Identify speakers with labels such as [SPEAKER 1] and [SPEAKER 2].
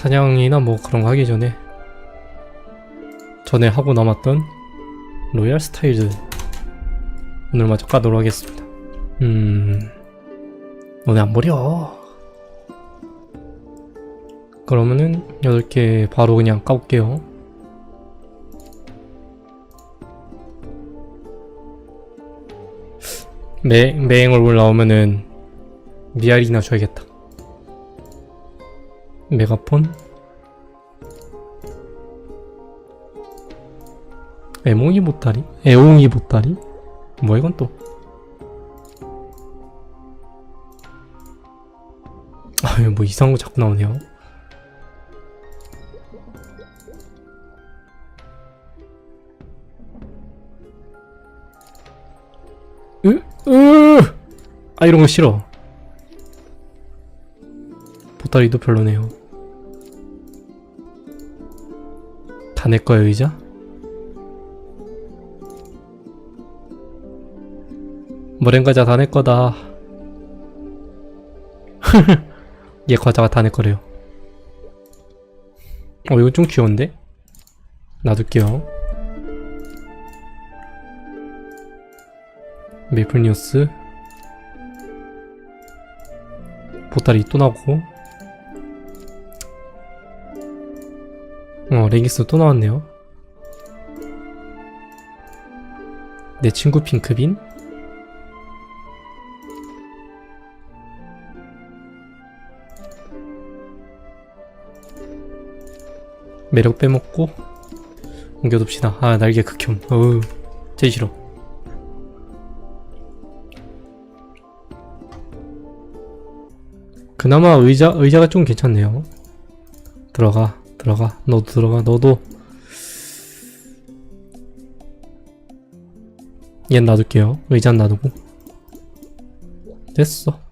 [SPEAKER 1] 사냥이나 뭐 그런 거 하기 전에 전에 하고 남았던 로얄 스타일즈 오늘 마저 까도록 하겠습니다. 음, 너네 안 버려. 그러면은 8개 바로 그냥 까볼게요. 매, 매행 얼굴 나오면은 미아리나 줘야겠다. 메가폰? 애몽이 보따리? 애옹이 보따리? 뭐야 이건 또? 아유 뭐 이상한 거 자꾸 나오네요. 으, 으, 아 이런 거 싫어. 보따리도 별로네요. 다 내 거야 의자? 머랭 과자 다 내 거다. 얘 과자가 다 내 거래요. 어 이거 좀 귀여운데? 놔둘게요. 메이플 뉴스 보따리 또 나오고 어 레기스 또 나왔네요. 내 친구 핑크빈? 매력 빼먹고 옮겨둡시다. 아 날개 극혐. 어우 제일 싫어. 그나마 의자 의자가 좀 괜찮네요. 들어가 들어가 너도 들어가 너도 얜 놔둘게요. 의자는 놔두고 됐어.